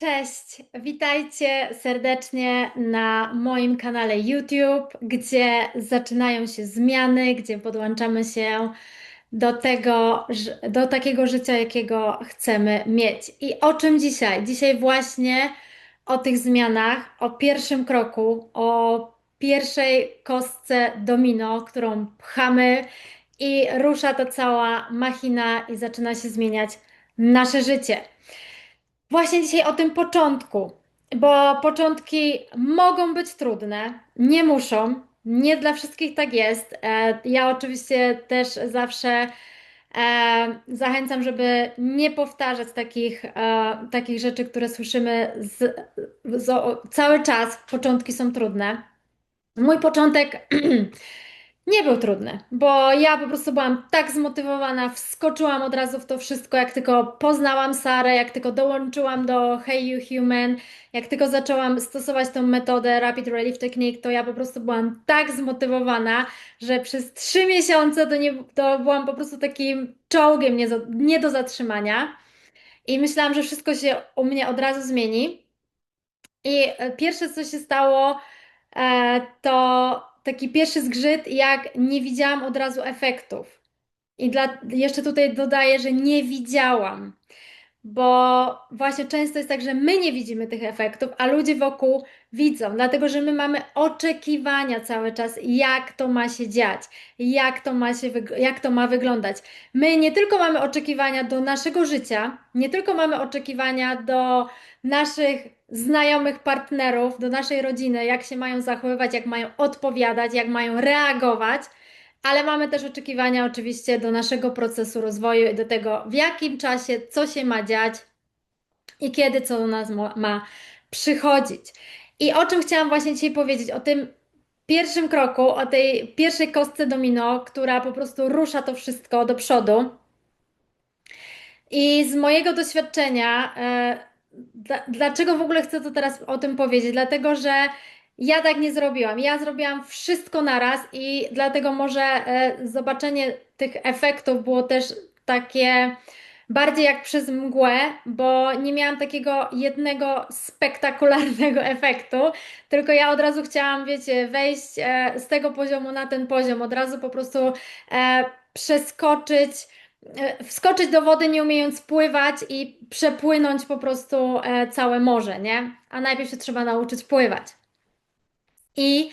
Cześć, witajcie serdecznie na moim kanale YouTube, gdzie zaczynają się zmiany, gdzie podłączamy się do tego, do takiego życia, jakiego chcemy mieć. I o czym dzisiaj? Dzisiaj właśnie o tych zmianach, o pierwszym kroku, o pierwszej kostce domino, którą pchamy i rusza ta cała machina i zaczyna się zmieniać nasze życie. Właśnie dzisiaj o tym początku, bo początki mogą być trudne, nie muszą, nie dla wszystkich tak jest. E, Ja oczywiście też zawsze e, zachęcam, żeby nie powtarzać takich, e, takich rzeczy, które słyszymy z, z, cały czas. Początki są trudne. Mój początek nie był trudny, bo ja po prostu byłam tak zmotywowana, wskoczyłam od razu w to wszystko, jak tylko poznałam Sarę, jak tylko dołączyłam do Hey You Human, jak tylko zaczęłam stosować tą metodę Rapid Relief Technique, to ja po prostu byłam tak zmotywowana, że przez trzy miesiące to, nie, to byłam po prostu takim czołgiem nie, nie do zatrzymania i myślałam, że wszystko się u mnie od razu zmieni. I e, pierwsze, co się stało, e, to taki pierwszy zgrzyt, jak nie widziałam od razu efektów. I dla, jeszcze tutaj dodaję, że nie widziałam, bo właśnie często jest tak, że my nie widzimy tych efektów, a ludzie wokół widzą, dlatego że my mamy oczekiwania cały czas, jak to ma się dziać, jak to ma się, jak to ma wyglądać. My nie tylko mamy oczekiwania do naszego życia, nie tylko mamy oczekiwania do naszych znajomych partnerów, do naszej rodziny, jak się mają zachowywać, jak mają odpowiadać, jak mają reagować, ale mamy też oczekiwania oczywiście do naszego procesu rozwoju i do tego, w jakim czasie, co się ma dziać i kiedy co do nas ma przychodzić. I o czym chciałam właśnie dzisiaj powiedzieć? O tym pierwszym kroku, o tej pierwszej kostce domino, która po prostu rusza to wszystko do przodu. I z mojego doświadczenia, e, dla, dlaczego w ogóle chcę to teraz o tym powiedzieć? Dlatego, że ja tak nie zrobiłam. Ja zrobiłam wszystko naraz i dlatego może e, zobaczenie tych efektów było też takie bardziej jak przez mgłę, bo nie miałam takiego jednego spektakularnego efektu, tylko ja od razu chciałam, wiecie, wejść e, z tego poziomu na ten poziom, od razu po prostu e, przeskoczyć wskoczyć do wody nie umiejąc pływać i przepłynąć po prostu całe morze, nie? A najpierw się trzeba nauczyć pływać. I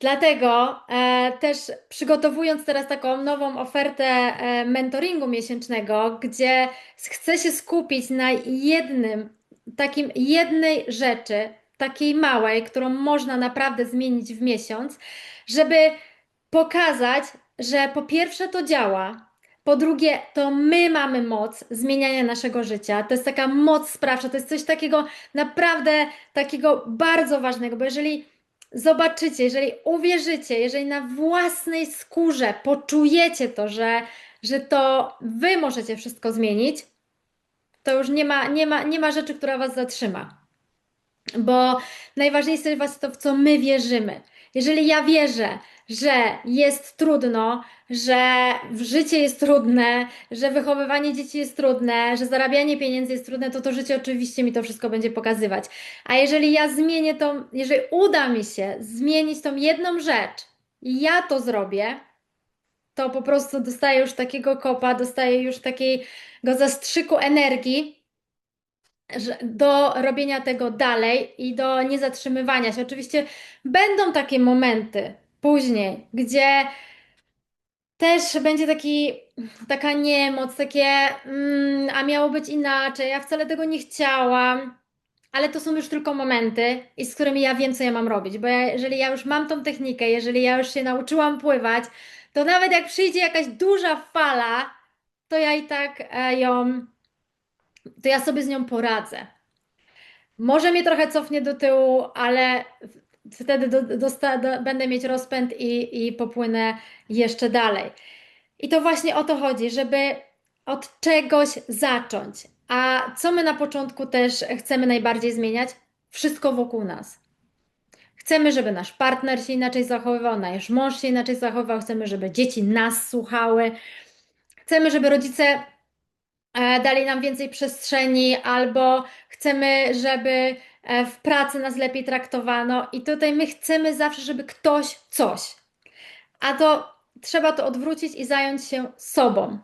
dlatego e, też przygotowując teraz taką nową ofertę e, mentoringu miesięcznego, gdzie chcę się skupić na jednym, takim jednej rzeczy, takiej małej, którą można naprawdę zmienić w miesiąc, żeby pokazać, że po pierwsze to działa, po drugie to my mamy moc zmieniania naszego życia. To jest taka moc sprawcza, to jest coś takiego naprawdę takiego bardzo ważnego, bo jeżeli zobaczycie, jeżeli uwierzycie, jeżeli na własnej skórze poczujecie to, że, że to wy możecie wszystko zmienić, to już nie ma, nie ma, nie ma rzeczy, która was zatrzyma. Bo najważniejsze jest właśnie to, w co my wierzymy. Jeżeli ja wierzę, że jest trudno, że życie jest trudne, że wychowywanie dzieci jest trudne, że zarabianie pieniędzy jest trudne, to to życie oczywiście mi to wszystko będzie pokazywać. A jeżeli ja zmienię tą, jeżeli uda mi się zmienić tą jedną rzecz i ja to zrobię, to po prostu dostaję już takiego kopa, dostaję już takiego zastrzyku energii do robienia tego dalej i do niezatrzymywania się. Oczywiście będą takie momenty później, gdzie też będzie taki, taka niemoc, takie, mm, a miało być inaczej, ja wcale tego nie chciałam. Ale to są już tylko momenty, z którymi ja wiem, co ja mam robić. Bo ja, jeżeli ja już mam tą technikę, jeżeli ja już się nauczyłam pływać, to nawet jak przyjdzie jakaś duża fala, to ja i tak e, ją, to ja sobie z nią poradzę. Może mnie trochę cofnie do tyłu, ale wtedy do, będę mieć rozpęd i, i popłynę jeszcze dalej. I to właśnie o to chodzi, żeby od czegoś zacząć. A co my na początku też chcemy najbardziej zmieniać? Wszystko wokół nas. Chcemy, żeby nasz partner się inaczej zachowywał, nasz mąż się inaczej zachowywał, chcemy, żeby dzieci nas słuchały. Chcemy, żeby rodzice e, dali nam więcej przestrzeni, albo chcemy, żeby w pracy nas lepiej traktowano. I tutaj my chcemy zawsze, żeby ktoś coś. A to trzeba to odwrócić i zająć się sobą.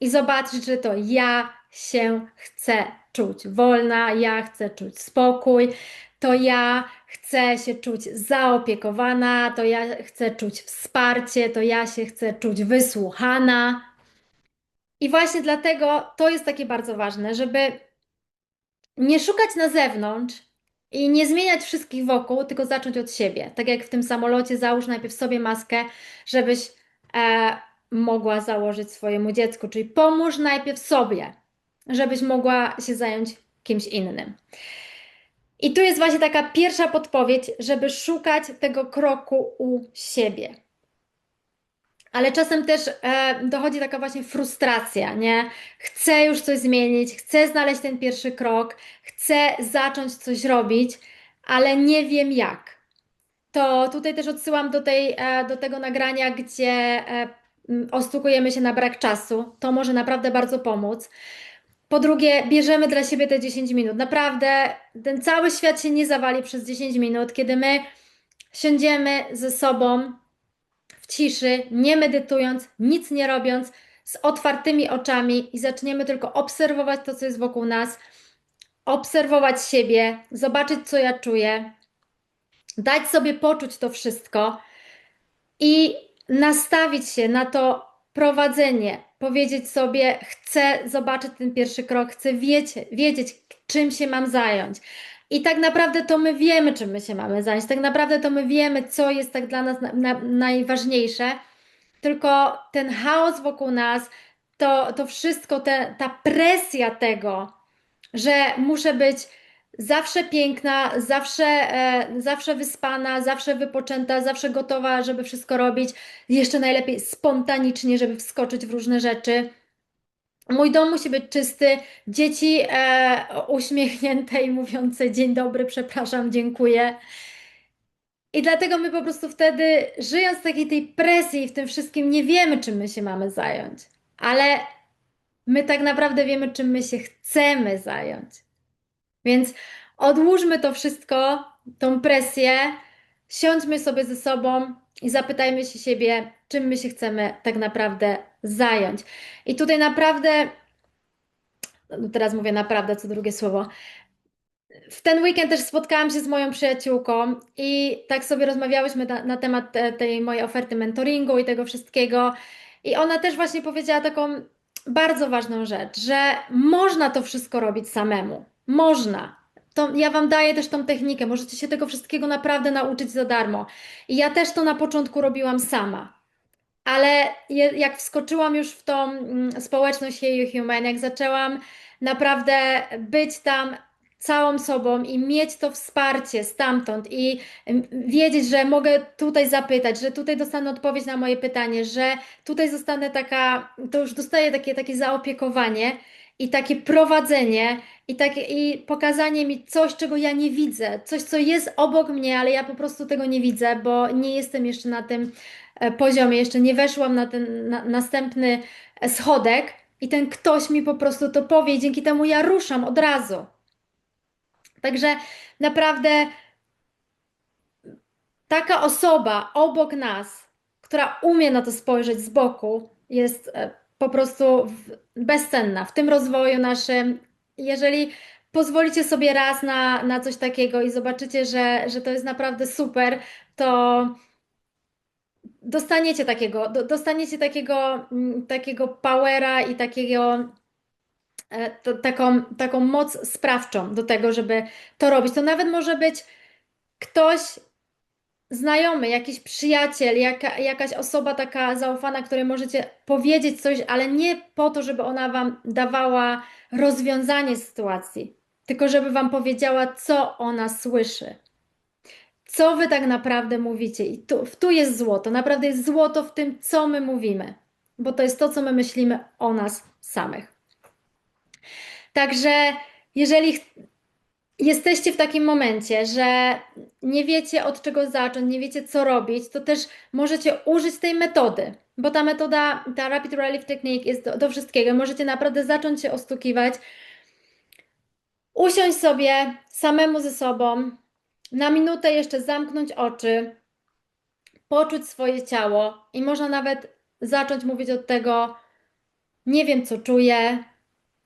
I zobaczyć, że to ja się chcę czuć wolna, ja chcę czuć spokój, to ja chcę się czuć zaopiekowana, to ja chcę czuć wsparcie, to ja się chcę czuć wysłuchana. I właśnie dlatego to jest takie bardzo ważne, żeby nie szukać na zewnątrz i nie zmieniać wszystkich wokół, tylko zacząć od siebie. Tak jak w tym samolocie, załóż najpierw sobie maskę, żebyś e, mogła założyć swojemu dziecku, czyli pomóż najpierw sobie, żebyś mogła się zająć kimś innym. I tu jest właśnie taka pierwsza podpowiedź, żeby szukać tego kroku u siebie. Ale czasem też e, dochodzi taka właśnie frustracja, nie? Chcę już coś zmienić, chcę znaleźć ten pierwszy krok, chcę zacząć coś robić, ale nie wiem jak. To tutaj też odsyłam do, tej, e, do tego nagrania, gdzie e, ostukujemy się na brak czasu. To może naprawdę bardzo pomóc. Po drugie, bierzemy dla siebie te 10 minut. Naprawdę ten cały świat się nie zawali przez 10 minut, kiedy my siądziemy ze sobą w ciszy, nie medytując, nic nie robiąc, z otwartymi oczami i zaczniemy tylko obserwować to, co jest wokół nas, obserwować siebie, zobaczyć, co ja czuję, dać sobie poczuć to wszystko i nastawić się na to prowadzenie, powiedzieć sobie, chcę zobaczyć ten pierwszy krok, chcę wiecie, wiedzieć, czym się mam zająć. I tak naprawdę to my wiemy, czym my się mamy zająć. Tak naprawdę to my wiemy, co jest tak dla nas na, na, najważniejsze. Tylko ten chaos wokół nas, to, to wszystko, te, ta presja tego, że muszę być zawsze piękna, zawsze, e, zawsze wyspana, zawsze wypoczęta, zawsze gotowa, żeby wszystko robić, jeszcze najlepiej spontanicznie, żeby wskoczyć w różne rzeczy. Mój dom musi być czysty, dzieci e, uśmiechnięte i mówiące dzień dobry, przepraszam, dziękuję. I dlatego my po prostu wtedy, żyjąc w takiej tej presji i w tym wszystkim, nie wiemy, czym my się mamy zająć. Ale my tak naprawdę wiemy, czym my się chcemy zająć. Więc odłóżmy to wszystko, tą presję, siądźmy sobie ze sobą i zapytajmy się siebie, czym my się chcemy tak naprawdę zająć. I tutaj naprawdę, no teraz mówię naprawdę, co drugie słowo. W ten weekend też spotkałam się z moją przyjaciółką i tak sobie rozmawiałyśmy na, na temat te, tej mojej oferty mentoringu i tego wszystkiego. I ona też właśnie powiedziała taką bardzo ważną rzecz, że można to wszystko robić samemu. Można. To ja Wam daję też tą technikę. Możecie się tego wszystkiego naprawdę nauczyć za darmo. I ja też to na początku robiłam sama. Ale jak wskoczyłam już w tą mm, społeczność Hey Human, jak zaczęłam naprawdę być tam całą sobą i mieć to wsparcie stamtąd i mm, wiedzieć, że mogę tutaj zapytać, że tutaj dostanę odpowiedź na moje pytanie, że tutaj zostanę taka, to już dostaję takie, takie zaopiekowanie i takie prowadzenie i, takie, i pokazanie mi coś, czego ja nie widzę, coś, co jest obok mnie, ale ja po prostu tego nie widzę, bo nie jestem jeszcze na tym e, poziomie, jeszcze nie weszłam na ten na, następny e, schodek i ten ktoś mi po prostu to powie i dzięki temu ja ruszam od razu. Także naprawdę taka osoba obok nas, która umie na to spojrzeć z boku, jest e, po prostu bezcenna w tym rozwoju naszym. Jeżeli pozwolicie sobie raz na, na coś takiego i zobaczycie, że, że to jest naprawdę super, to dostaniecie takiego, dostaniecie takiego, mm, takiego powera i takiego e, to, taką, taką moc sprawczą do tego, żeby to robić. To nawet może być ktoś znajomy, jakiś przyjaciel, jaka, jakaś osoba taka zaufana, której możecie powiedzieć coś, ale nie po to, żeby ona Wam dawała rozwiązanie sytuacji, tylko żeby Wam powiedziała, co ona słyszy. Co Wy tak naprawdę mówicie. I tu, tu jest złoto. Naprawdę jest złoto w tym, co my mówimy, bo to jest to, co my myślimy o nas samych. Także jeżeli jesteście w takim momencie, że nie wiecie od czego zacząć, nie wiecie co robić, to też możecie użyć tej metody, bo ta metoda, ta Rapid Relief Technique jest do, do wszystkiego. Możecie naprawdę zacząć się ostukiwać, usiąść sobie samemu ze sobą, na minutę jeszcze zamknąć oczy, poczuć swoje ciało i można nawet zacząć mówić od tego, nie wiem co czuję,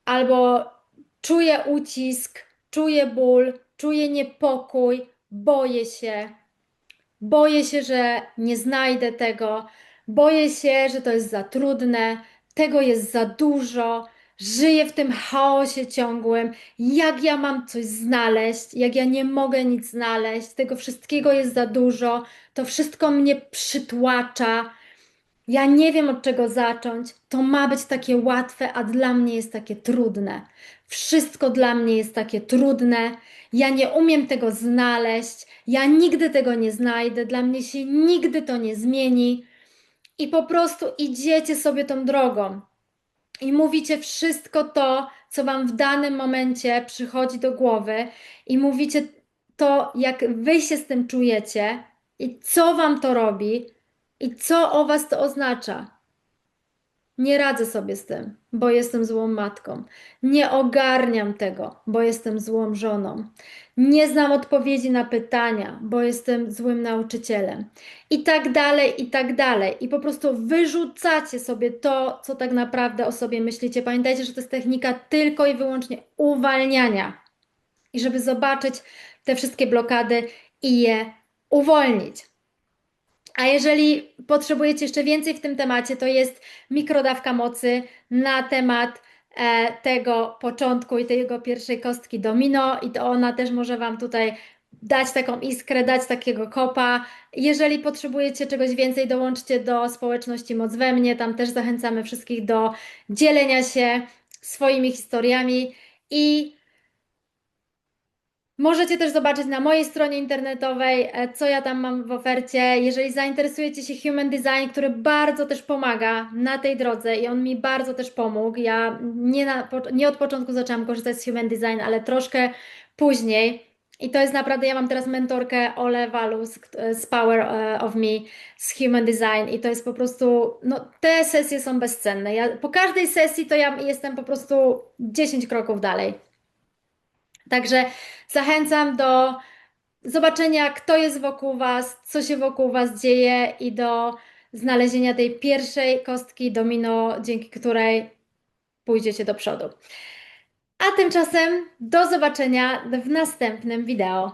albo czuję ucisk, czuję ból, czuję niepokój, boję się. Boję się, że nie znajdę tego, boję się, że to jest za trudne, tego jest za dużo, żyję w tym chaosie ciągłym. Jak ja mam coś znaleźć, jak ja nie mogę nic znaleźć, tego wszystkiego jest za dużo, to wszystko mnie przytłacza. Ja nie wiem od czego zacząć. To ma być takie łatwe, a dla mnie jest takie trudne. Wszystko dla mnie jest takie trudne. Ja nie umiem tego znaleźć. Ja nigdy tego nie znajdę. Dla mnie się nigdy to nie zmieni. I po prostu idziecie sobie tą drogą. I mówicie wszystko to, co wam w danym momencie przychodzi do głowy, i mówicie to, jak wy się z tym czujecie, i co wam to robi, i co o was to oznacza? Nie radzę sobie z tym, bo jestem złą matką. Nie ogarniam tego, bo jestem złą żoną. Nie znam odpowiedzi na pytania, bo jestem złym nauczycielem. I tak dalej, i tak dalej. I po prostu wyrzucacie sobie to, co tak naprawdę o sobie myślicie. Pamiętajcie, że to jest technika tylko i wyłącznie uwalniania. I żeby zobaczyć te wszystkie blokady i je uwolnić. A jeżeli potrzebujecie jeszcze więcej w tym temacie, to jest mikrodawka mocy na temat e, tego początku i tego pierwszej kostki domino, i to ona też może Wam tutaj dać taką iskrę, dać takiego kopa. Jeżeli potrzebujecie czegoś więcej, dołączcie do społeczności Moc we mnie. Tam też zachęcamy wszystkich do dzielenia się swoimi historiami i Możecie też zobaczyć na mojej stronie internetowej, e, co ja tam mam w ofercie. Jeżeli zainteresujecie się Human Design, który bardzo też pomaga na tej drodze i on mi bardzo też pomógł. Ja nie, na, nie od początku zaczęłam korzystać z Human Design, ale troszkę później. I to jest naprawdę, ja mam teraz mentorkę Ole Walus z Power e, of Me z Human Design i to jest po prostu, no te sesje są bezcenne. Ja, po każdej sesji to ja jestem po prostu 10 kroków dalej. Także zachęcam do zobaczenia, kto jest wokół Was, co się wokół Was dzieje i do znalezienia tej pierwszej kostki domino, dzięki której pójdziecie do przodu. A tymczasem do zobaczenia w następnym wideo.